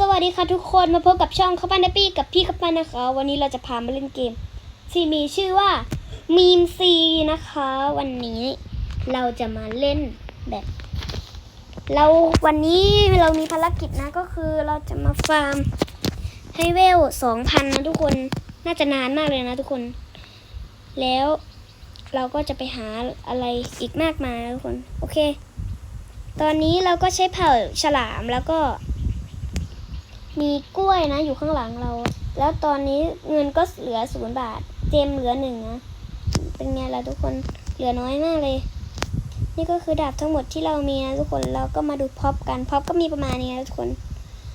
สวัสดีค่ะทุกคนมาพบกับช่องข้าวปั้นนปี้กับพี่ข้าวปั้นนะคะ วันนี้เราจะพามาเล่นเกม ที่มีชื่อว่ามีมซีนะคะ วันนี้เราจะมาเล่นแบบ เราวันนี้เรามีภารกิจนะก็คือเราจะมาฟาร์มให้เวลสองพันนะทุกคนน่าจะนานมากเลยนะทุกคน แล้วเราก็จะไปหาอะไรอีกมากมายนะทุกคน โอเค ตอนนี้เราก็ใช้เผ่าฉลามแล้วก็ มีกล้วยนะ อยู่ข้างหลังเรา แล้วตอนนี้เงินก็เหลือศูนย์บาท เจมเหลือหนึ่งนะเป็นไงล่ะทุกคนเหลือน้อยมากเลย นี่ก็คือดาบทั้งหมดที่เรามีนะทุกคนเราก็มาดูพ็อปกันพ็อปก็มีประมาณนี้นะทุกคน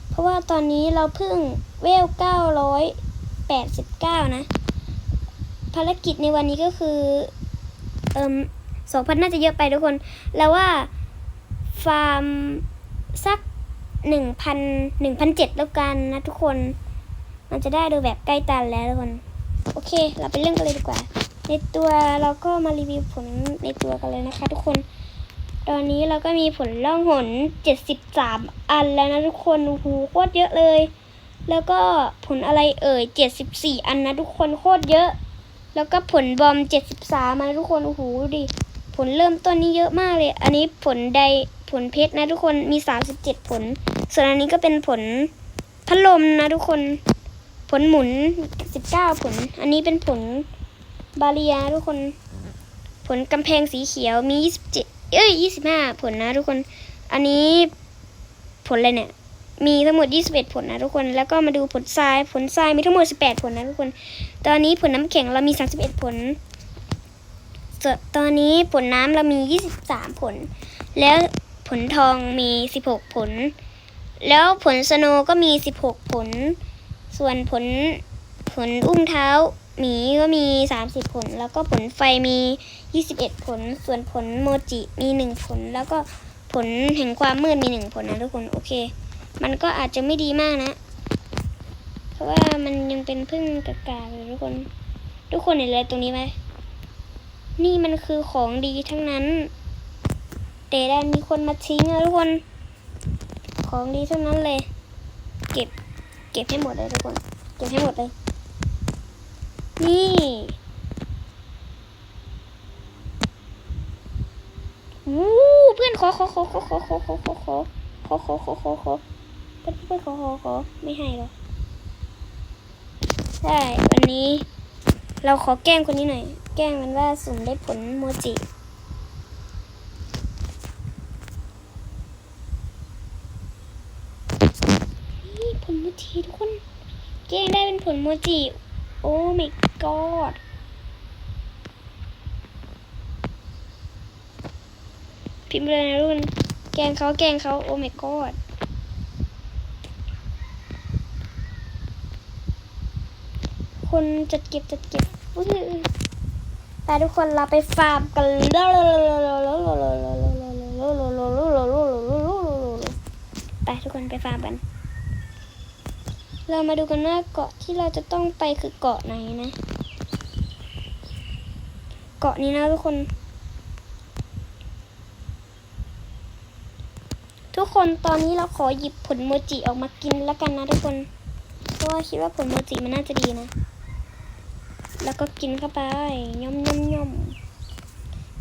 เพราะว่าตอนนี้เราเพิ่งเวลเก้าร้อยแปดสิบเก้านะ ภารกิจในวันนี้ก็คือเอิมสองพันน่าจะเยอะไปทุกคน แล้วว่าฟาร์มสัก หนึ่งพันหนึ่งพันเจ็ดแล้วกันนะทุกคน มันจะได้ดูแบบใกล้ตันแล้วทุกคน โอเค เราไปเรื่องกันเลยดีกว่า ในตัวเราก็มารีวิวผลในตัวกันเลยนะคะทุกคน ตอนนี้เราก็มีผลล่องหนเจ็ดสิบสามอันแล้วนะทุกคนโอ้โหโคตรเยอะเลย แล้วก็ผลอะไรเอ่ยเจ็ดสิบสี่อันนะทุกคนโคตรเยอะ แล้วก็ผลบอมเจ็ดสิบสามนะทุกคนโอ้โหดิผลเริ่มต้นนี้เยอะมากเลย อันนี้ผลใด ผลเพชรนะทุกคนมีสามสิบเจ็ดผล ส่วนอันนี้ก็เป็นผลพัดลมนะทุกคน ผลหมุนสิบเก้าผล อันนี้เป็นผลบาเรียทุกคน ผลกำแพงสีเขียวมียี่สิบเจ็ดเอ้ยยี่สิบห้าผลนะทุกคน อันนี้ผลอะไรเนี่ย มีทั้งหมดยี่สิบเอ็ดผลนะทุกคน แล้วก็มาดูผลทราย ผลทรายมีทั้งหมดสิบแปดผลนะทุกคน ตอนนี้ผลน้ำแข็งเรามีสามสิบเอ็ดผลตอนนี้ผลน้ำเรามียี่สิบสามผล แล้ว ผลทองมีสิบหกผล แล้วผลสโนก็มี 16 ผล ส่วนผลผลอุ้งเท้าหมีก็มี 30 ผล แล้วก็ผลไฟมี 21 ผล ส่วนผลโมจิมี 1 ผล แล้วก็ผลแห่งความมืดมี 1 ผลนะทุกคนโอเค มันก็อาจจะไม่ดีมากนะ เพราะว่ามันยังเป็นพึ่งกากาอยู่ทุกคน ทุกคนเห็นอะไรตรงนี้ไหมนี่มันคือของดีทั้งนั้น แต่ได้มีคนมาทิ้งนะทุกคน ของดีเทั้งนั้นเลย เก็บ เก็บให้หมดเลยทุกคน เก็บให้หมดเลย นี่วู้เพื่อนขอขอขอขอขอขอขอขอขอขอขอขอขอขอเพื่อนเพื่อนขอขอขอไม่ให้หรอกใช่วันนี้ เราขอแกล้งคนนี้หน่อย แกล้งมันว่าสุ่มได้ผลโมจิ นี่ผลโม จิทุกคนแกล้งได้เป็นผลโมจิโอ้ my god พิมพ์เลยนะรุ่น แกงเขาแกงเขาโอ้ my god คนจัดเก็บจัดเก็บไปทุกคนเราไปฟาร์มกันไปทุกคนไปฟาร์มกัน เรามาดูกันว่าเกาะที่เราจะต้องไปคือเกาะไหนนะ เกาะนี้นะทุกคน ทุกคนตอนนี้เราขอหยิบผลโมจิออกมากินแล้วกันนะทุกคน เพราะว่าคิดว่าผลโมจิมันน่าจะดีนะ แล้วก็กินเข้าไปย่อมย่อมย่อม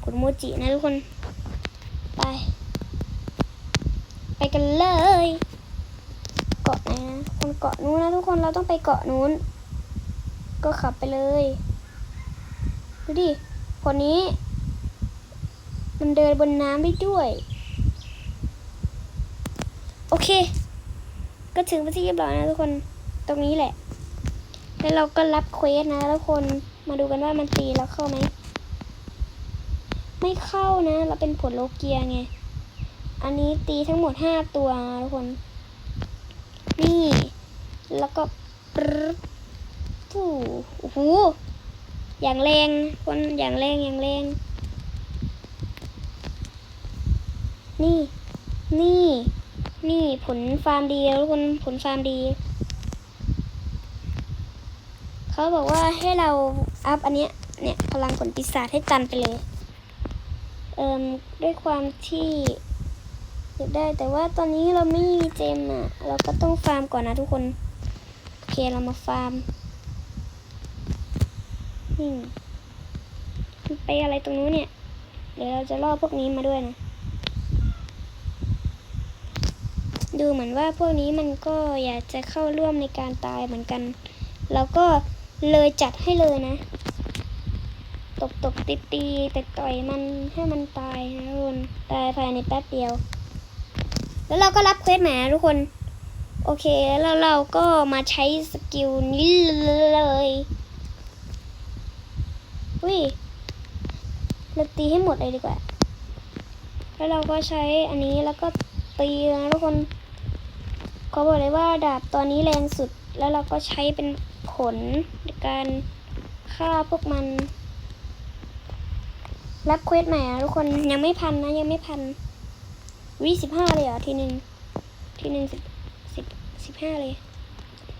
ผลโมจินะทุกคน ไป ไปกันเลยาะไหนนะคนเกาะนู้นนะทุกคนเราต้องไปเกาะนู้น ก็ขับไปเลย ดูดิ คนนี้ มันเดินบนน้ำได้ด้วย โอเค ก็ถึงไปที่เรียบร้อยนะทุกคนตรงนี้แหละ แล้วเราก็รับเควสนะทุกคนมาดูกันว่ามันตีเราเข้าไหมไม่เข้านะ เราเป็นผลโลเกียไง อันนี้ตีทั้งหมดห้าตัวนะทุกคน นี่ แล้วก็ปรึ๊บฟูโอ้โหอย่างแรงคนอย่างแรงอย่างแรง นี่ นี่ นี่ผลฟาร์มดีแล้วทุกคนผลฟาร์มดี เขาบอกว่าให้เราอัพอันเนี้ยเนี่ยพลังผลปีศาจให้ตันไปเลย เอิมด้วยความที่ ขุดได้แต่ว่าตอนนี้เราไม่มีเจมอะ เราก็ต้องฟาร์มก่อนนะทุกคน โอเคเรามาฟาร์มนี่ไปอะไรตรงนู้นเนี่ย เดี๋ยวเราจะล่อพวกนี้มาด้วยนะ ดูเหมือนว่าพวกนี้มันก็อยากจะเข้าร่วมในการตายเหมือนกัน เราก็เลยจัดให้เลยนะ ตบตบตีตีแต่ต่อยมันให้มันตายนะทุกคนตายภายในแป๊บเดียว แล้วเราก็รับเควสแหมทุกคน โอเคแล้วเราก็มาใช้สกิลนี้เลยอุ้ยเราตีให้หมดเลยดีกว่า แล้วเราก็ใช้อันนี้แล้วก็ตีนะทุกคนขอบอกเลยว่าดาบตอนนี้แรงสุด แล้วเราก็ใช้เป็นผลในการฆ่าพวกมัน รับเควสใหม่ทุกคนยังไม่พันนะยังไม่พัน วิสิบห้าเลยเหรอทีหนึ่งทีหนึ่งสิบสิบสิบห้าเลย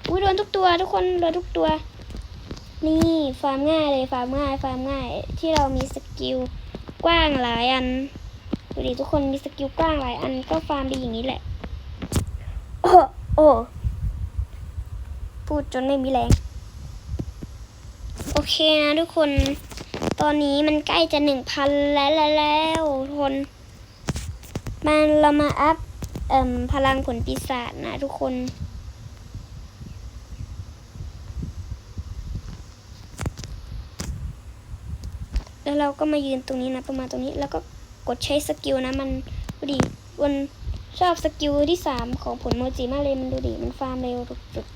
อุ้ยโดนทุกตัวทุกคนโดนทุกตัว นี่ฟาร์มง่ายเลยฟาร์มง่ายฟาร์มง่าย ที่เรามีสกิลกว้างหลายอันดูดิทุกคนมีสกิลกว้างหลายอันก็ฟาร์มดีอย่างนี้แหละ โอ้โอ้พูดจนไม่มีแรงโอเคนะทุกคน ตอนนี้มันใกล้จะหนึ่งพันแล้วแล้วทุกคน มันเรามาอัพอพลังผลปีศาจนะทุกคน แล้วเราก็มายืนตรงนี้นะประมาณตรงนี้แล้วก็กดใช้สกิลนะ มันดูดิวันชอบสกิลที่สามของผลโมจิมากเลยมันดูดิมันฟาร์มเร็วสุด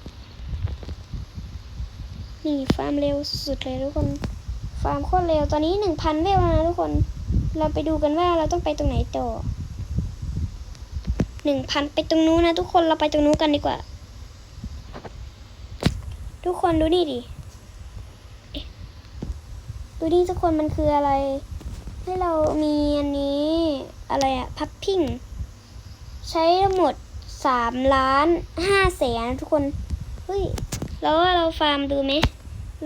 ๆนี่ฟาร์มเร็วสุดเลยทุกคน ฟาร์มโคตรเร็วตอนนี้หนึ่งพันเวลแล้วนะทุกคน เราไปดูกันว่าเราต้องไปตรงไหนต่อ หนึ่งพันไปตรงนู้นนะ ทุกคนเราไปตรงนู้นกันดีกว่า ทุกคนดูนี่ดิดูนี่ทุกคนมันคืออะไร ให้เรามีอันนี้อะไรอะพับพิ้งใช้ทั้งหมดสามล้านห้าแสนทุกคน เฮ้ย แล้วว่าเราฟาร์มดูไหม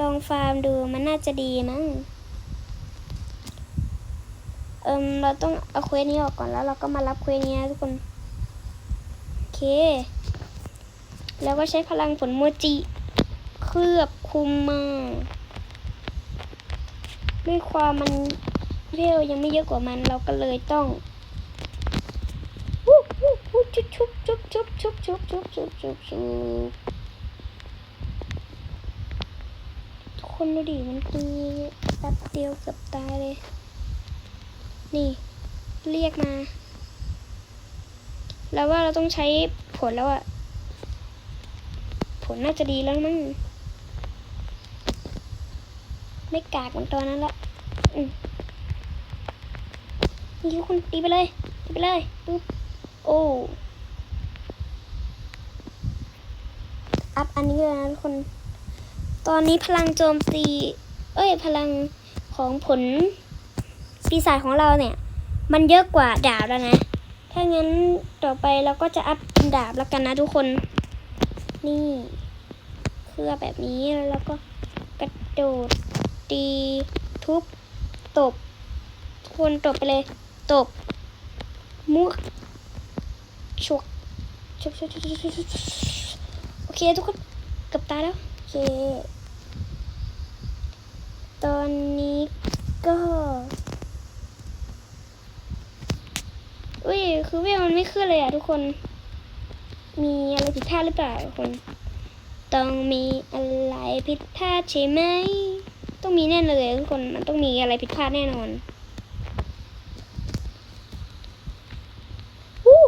ลองฟาร์มดูมันน่าจะดีมั้งเอิมเราต้องเอาเควสนี้ออกก่อนแล้วเราก็มารับเควสนี้นะทุกคน เค แล้วก็ใช้พลังผลโมจิ เคลือบคุมมาด้วยความมันเร็วยังไม่เยอะกว่ามันเราก็เลยต้องวู้วู้วู้ชุบชุบชุบชุบชุบชุบชุบชุบชุบชุบทุกคนดูดิมันคือแป๊บเดียวเกือบตายเลย นี่ เรียกมา แล้วว่าเราต้องใช้ผลแล้วอะผลน่าจะดีแล้วมั้งไม่กากเหมือนตอนนั้นละอืมนี่ทุกคนตีไปเลยตีไปเลยปุ๊บโอ้อัพอันนี้เลยนะทุกคน ตอนนี้พลังโจมตี เอ้ย พลังของผลปีศาจของเราเนี่ย มันเยอะกว่าดาบแล้วนะ ถ้างั้นต่อไปเราก็จะอัพเป็นดาบแล้วกันนะทุกคน นี่เคลือแบบนี้แล้วก็กระโดดตีทุบตบทุกคนตบไปเลย ตบ มุกชกชกชกชกชกชกโอเคทุกคนกับตาแล้ว โอเค ตอนนี้ก็ อุ้ย คือเวลมันไม่ขึ้นเลยอะทุกคน มีอะไรผิดพลาดหรือเปล่าทุกคน ต้องมีอะไรผิดพลาดใช่ไหม ต้องมีแน่เลยทุกคน มันต้องมีอะไรผิดพลาดแน่นอนอู้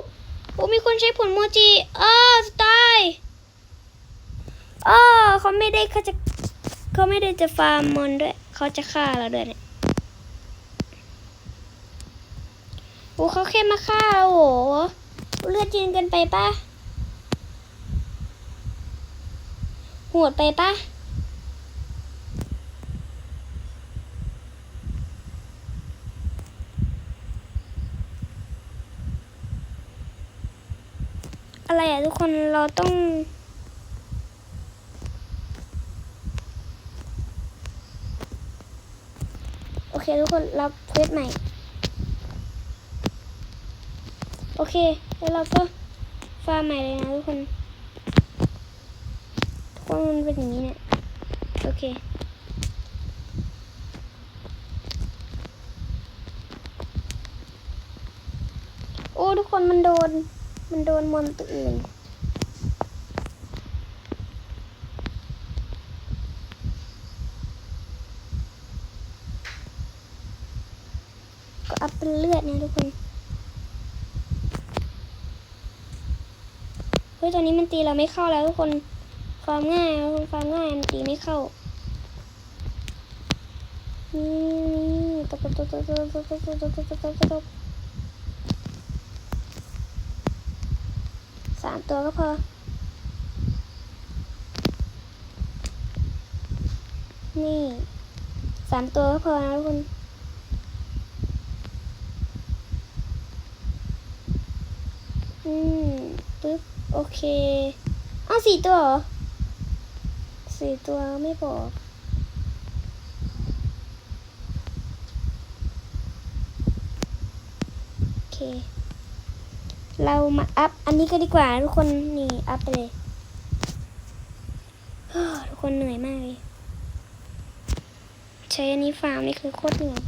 โอ้มีคนใช้ผลโมจิอ้าจะตายอ๋อเขาไม่ได้เขาจะเขาไม่ได้จะฟาร์มมอนด้วย เขาจะฆ่าเราด้วยเนี่ย โอ้เขาแค่มาฆ่าโอ้โหเลือดยืนกันไปปะโหดไปปะอะไรอะทุกคนเราต้องโอเคทุกคนรับเควสใหม่ โอเค แล้วเราก็ฟาร์มใหม่เลยนะทุกคน ทุกคนมันเป็นอย่างนี้เนี่ย โอเค โอ้ทุกคนมันโดน มันโดนมอนตัวอื่นก็อัพเป็นเลือดนะทุกคน เฮ้ยตอนนี้มันตีเราไม่เข้าแล้วทุกคนฟามง่ายทุกคนฟามง่ายมันตีไม่เข้านี่ตบตบตบตบตบตบตบตบตบตบตบตบสามตัวก็พอนี่สามตัวก็พอนะทุกคนอืมปึ๊บ โอเคอ้าวสี่ตัวเหรอสี่ตัวไม่บอกโอเค เรามาอัพอันนี้ก็ดีกว่าทุกคนนี่อัพไปเลยเฮ้อทุกคนเหนื่อยมากเลย ใช้อันนี้ฟาร์มนี่คือโคตรเหนื่อย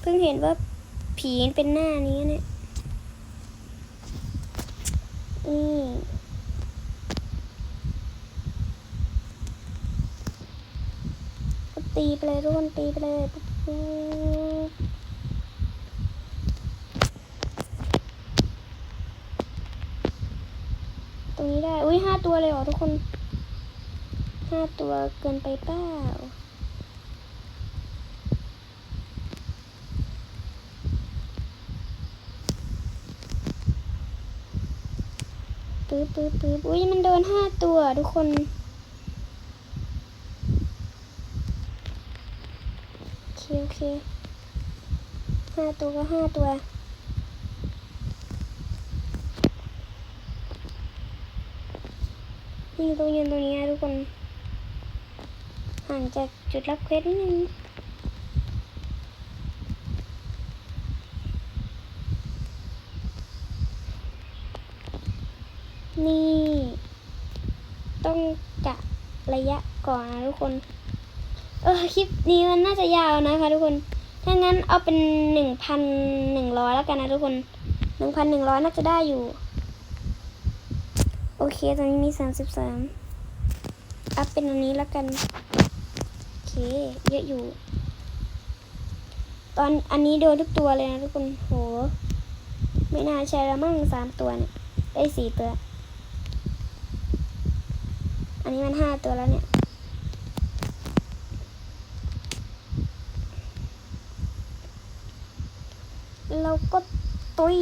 เพิ่งเห็นว่าผีเป็นหน้านี้เนี่ย อืมก็ตีไปเลยทุกคนตีไปเลยปุ๊บตรงนี้ได้ อุ้ยห้าตัวเลยเหรอทุกคนห้าตัวเกินไปเปล่า ปื๊บปื๊บปื๊บอุ้ยมันโดนห้าตัวทุกคน โอเคโอเคห้าตัวก็ห้าตัวนี่ตรงยืนตรงนี้นะทุกคน ห่างจากจุดรับเควสนิดนึง นี่ ต้องกะระยะก่อนนะทุกคน เออคลิปนี้มันน่าจะยาวนะคะ ทุกคน ถ้างั้นเอาเป็นหนึ่งพันหนึ่งร้อยแล้วกันนะทุกคนหนึ่งพันหนึ่งร้อยน่าจะได้อยู่ โอเคตอนนี้มีสามสิบสามอัพเป็นอันนี้แล้วกัน โอเค เยอะอยู่ ตอนอันนี้โดนทุกตัวเลยนะทุกคน โห ไม่น่าใช่แล้วมั่งสามตัวเนี่ย ได้สี่ตัว นนี้มันห้าตัวแล้วเนี่ย เราก็ตุย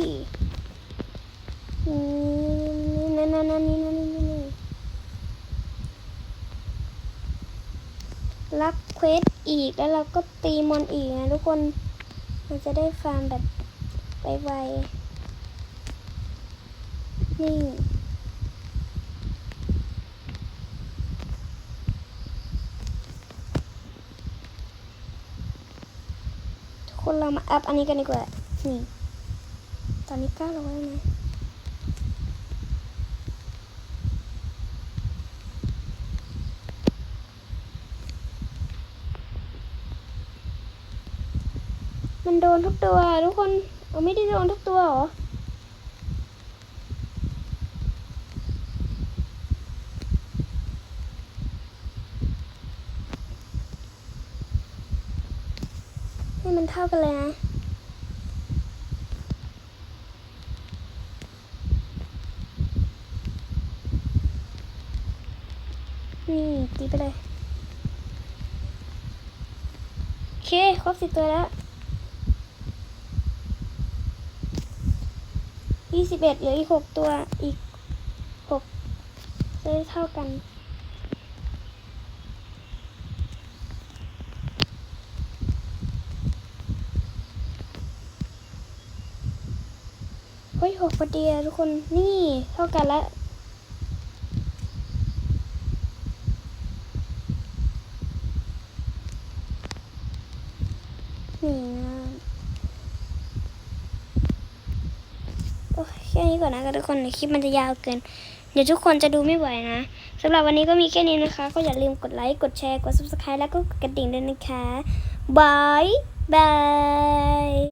นี่นั่นนั่นนี่นั่นนี่นี่รับเควสอีกแล้วเราก็ตีมอนอีกนะทุกคน มันจะได้ฟาร์มแบบไวๆนี่ ทุกคน เรามาอัพอันนี้กันดีกว่า นี่ ตอนนี้เก้าร้อยแล้วนะมันโดนทุกตัวทุกคน เอาไม่ได้โดนทุกตัวหรอ ให้มัน เท่ากันเลยนะนี่ตีไปเลยโอเคครบสิบตัวแล้วยี่สิบเอ็ดเหลืออีกหกตัวอีกหกจะได้เท่ากัน เฮ้ยหกพอดีทุกคนนี่เท่ากันแล้วนี่นะโอ้แค่นี้ก่อนนะทุกคนคลิปมันจะยาวเกิน เดี๋ยวทุกคนจะดูไม่ไหวนะสำหรับวันนี้ก็มีแค่นี้นะคะ ก็อย่าลืมกดไลค์ กดแชร์ กด subscribe แล้วก็กดกระดิ่งด้วยนะคะบายบาย